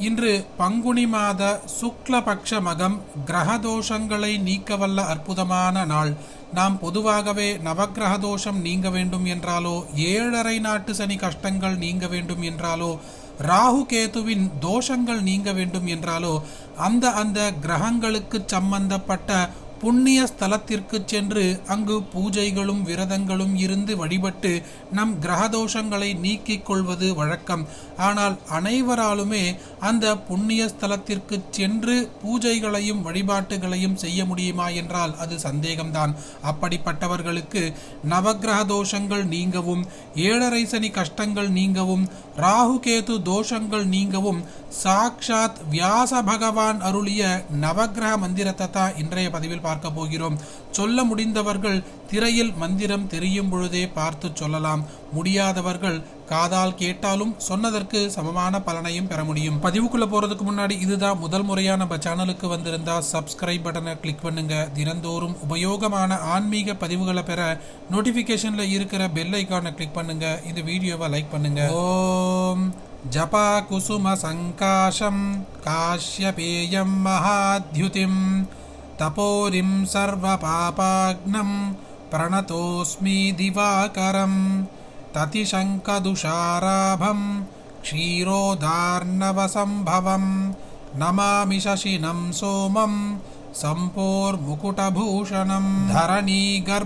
இன்று பங்குனி மாத சுக்லபக்ஷ மகம் கிரக தோஷங்களை நீக்கவல்ல அற்புதமான நாள். நாம் பொதுவாகவே நவக்கிரக தோஷம் நீங்க வேண்டும் என்றாலோ ஏழரை நாட்டு சனி கஷ்டங்கள் நீங்க வேண்டும் என்றாலோ ராகு கேதுவின் தோஷங்கள் நீங்க வேண்டும் என்றாலோ அந்த அந்த கிரகங்களுக்கு சம்பந்தப்பட்ட புண்ணிய ஸ்தலத்திற்கு சென்று அங்கு பூஜைகளும் விரதங்களும் இருந்து வழிபட்டு நம் கிரகதோஷங்களை நீக்கிக் கொள்வது வழக்கம். ஆனால் அனைவராலுமே அந்த புண்ணிய ஸ்தலத்திற்கு சென்று பூஜைகளையும் வழிபாட்டுகளையும் செய்ய முடியுமா என்றால் அது சந்தேகம்தான். அப்படிப்பட்டவர்களுக்கு நவக்கிரக தோஷங்கள் நீங்கவும் ஏழரை சனி கஷ்டங்கள் நீங்கவும் ராகுகேது தோஷங்கள் நீங்கவும் சாக்ஷாத் வியாச பகவான் அருளிய நவக்கிரக மந்திரத்தை தான் இன்றைய பதிவில் பார்க்க போகிறோம். சொல்ல முடிந்தவர்கள் திரையில் மந்திரம் தெரியும் பொழுதே பார்த்து சொல்லலாம். முடியாதவர்கள் காதால் கேட்டாலும் சொன்னதற்கு சமமான பலனையும் பெற முடியும். பதிவுக்குள்ள போறதுக்கு முன்னாடி இதுதான் முதல் முறையா நம்ம சேனலுக்கு வந்திருந்தா சப்ஸ்கிரைப் பட்டனை கிளிக் பண்ணுங்க. தினந்தோறும் உபயோகமான ஆன்மீக பதிவுகளை பெற நோட்டிபிகேஷன்ல இருக்கிற பெல் ஐக்கானை கிளிக் பண்ணுங்க. இந்த வீடியோவை லைக் பண்ணுங்க. ஓம் ஜபா குசும சங்காஷம் காஷ்யபேயம் மகாத்யுதிம். तपोरिं सर्वपापाग्नं प्रणतोऽस्मि दिवाकरं ततिशङ्कदुषाराभं क्षीरोदार्णवसम्भवं नमामि शशिनं सोमं सम्पोर्मुकुटभूषणं धरणीगर्भसम्भूतं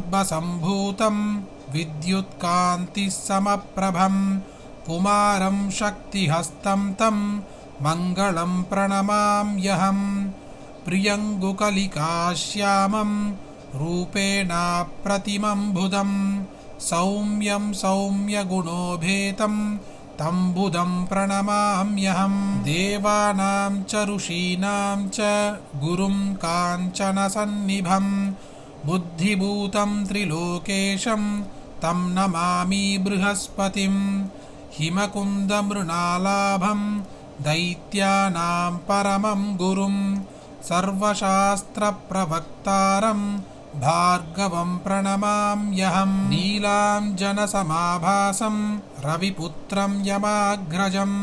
विद्युत्कान्तिः समप्रभं कुमारं शक्तिहस्तं तं मङ्गलं प्रणमाम्यहम् प्रियङ्गुकलिकाश्यामं रूपेणाप्रतिमम्बुदं सौम्यं सौम्यगुणोभेतं तं बुधं प्रणमाम्यहं देवानां च ऋषीणां च गुरुं काञ्चनसन्निभं बुद्धिभूतं त्रिलोकेशं तं नमामि बृहस्पतिं हिमकुन्दमृणालाभं दैत्यानां परमं गुरुं सर्वशास्त्रप्रवक्तारं भार्गवं प्रणमाम्यहं नीलाञ्जनसमाभासं रविपुत्रं यमाग्रजं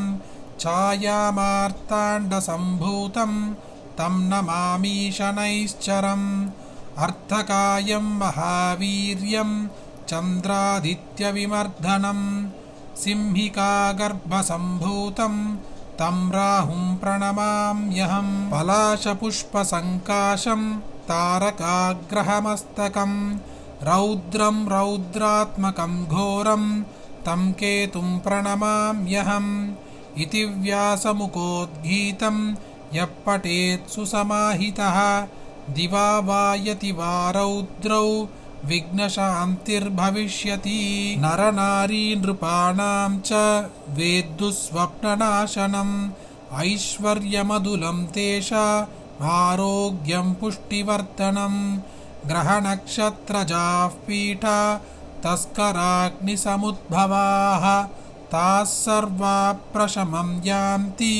छायामार्ताण्डसम्भूतं तं नमामि शनैश्चरम् अर्थकायं महावीर्यं चन्द्रादित्यविमर्दनं सिंहिकागर्भसम्भूतं तं राहुं प्रणमाम्यहं पलाशपुष्पसङ्काशं तारकाग्रहमस्तकं रौद्रं रौद्रात्मकं घोरं तं केतुं प्रणमाम्यहम् इति व्यासमुखोद्गीतं यः पठेत् सुसमाहितः दिवा वायति वा रौद्रौ विघ्नशान्तिर्भविष्यति नरनारी नृपाणां च वेद्दुस्वप्ननाशनम् ऐश्वर्यमधुलं तेषामारोग्यं पुष्टिवर्धनं ग्रहनक्षत्रजाः पीठा तस्कराग्निसमुद्भवाः ताः सर्वा प्रशमं यान्ति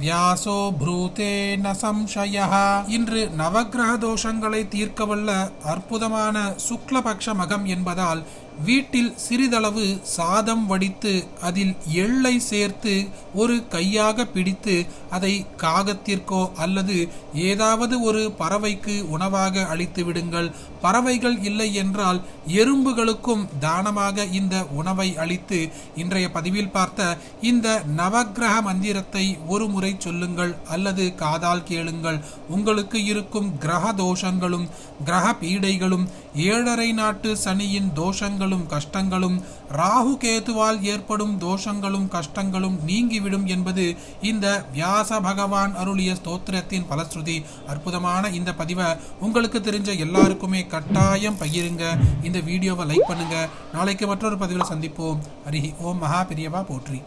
வியாசோ ப்ரூதே ந சம்சயः இன்று நவக்கிரக தோஷங்களை தீர்க்கவல்ல அற்புதமான சுக்லபக்ஷ மகம் என்பதால் வீட்டில் சிறிதளவு சாதம் வடித்து அதில் எள்ளை சேர்த்து ஒரு கையாக பிடித்து அதை காகத்திற்கோ அல்லது ஏதாவது ஒரு பறவைக்கு உணவாக அளித்து விடுங்கள். பறவைகள் இல்லை என்றால் எறும்புகளுக்கும் தானமாக இந்த உணவை அளித்து இன்றைய பதிவில் பார்த்த இந்த நவக்கிரக மந்திரத்தை ஒரு முறை முறை சொல்லுங்கள் அல்லது காதால் கேளுங்கள். உங்களுக்கு இருக்கும் கிரக தோஷங்களும் கிரக பீடைகளும் ஏழரை நாட்டு சனியின் தோஷங்களும் கஷ்டங்களும் ராகு கேதுவால் ஏற்படும் தோஷங்களும் கஷ்டங்களும் நீங்கிவிடும் என்பது இந்த வியாச பகவான் அருளிய ஸ்தோத்திரத்தின் பலஸ்ருதி. அற்புதமான இந்த பதிவை உங்களுக்கு தெரிஞ்ச எல்லாருக்குமே கட்டாயம் பகிருங்க. இந்த வீடியோவை லைக் பண்ணுங்க. நாளைக்கு மற்றொரு பதிவில் சந்திப்போம். ஹரி ஓம் மகா பிரியவா போற்றி.